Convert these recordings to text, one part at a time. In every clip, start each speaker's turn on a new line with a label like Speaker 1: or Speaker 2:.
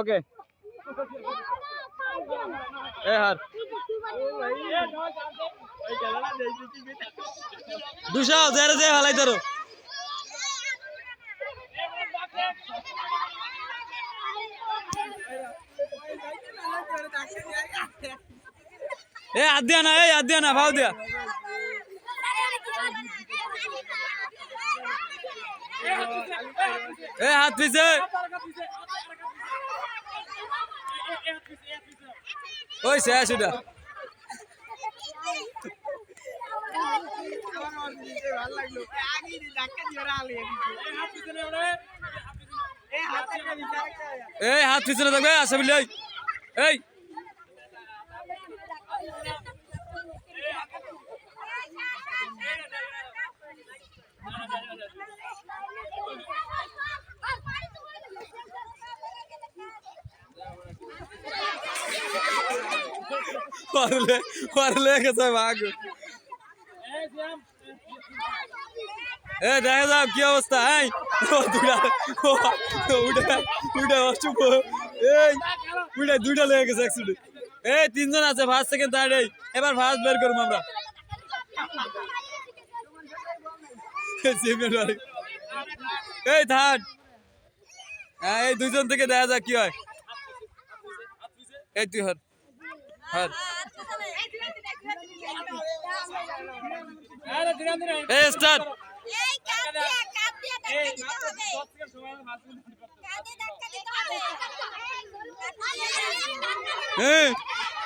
Speaker 1: ওকে। এ দুশো জেরে জে হালাই ধরো। এ, হাত দিয়া না এই হাত দিয়া না, ভাও দিয়া। এ, হাত পিছে। ওই শেষ ওটা এই হাত পিছনে থাকবে আসে বিলে এই পারলে পারলে গেছে ভাগ এ দেখা যাও কি অবস্থা এই ও দুটা ও উঠে উঠে অচুপ এই উঠে দুইটা লেগে গেছে অ্যাক্সিডেন্ট এই তিনজন আছে ফার্স্ট সেকেন্ড থার্ড এই এবার ফার্স্ট বের করবো আমরা Second বারে। এই থার্ড হ্যাঁ এই দুইজন থেকে দেখা যাক কি হয় এই তুই হর হর এই স্টার্ট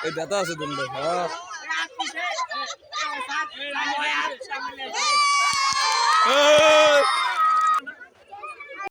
Speaker 2: এই
Speaker 1: দাদা আছে দন্ড হ্যাঁ।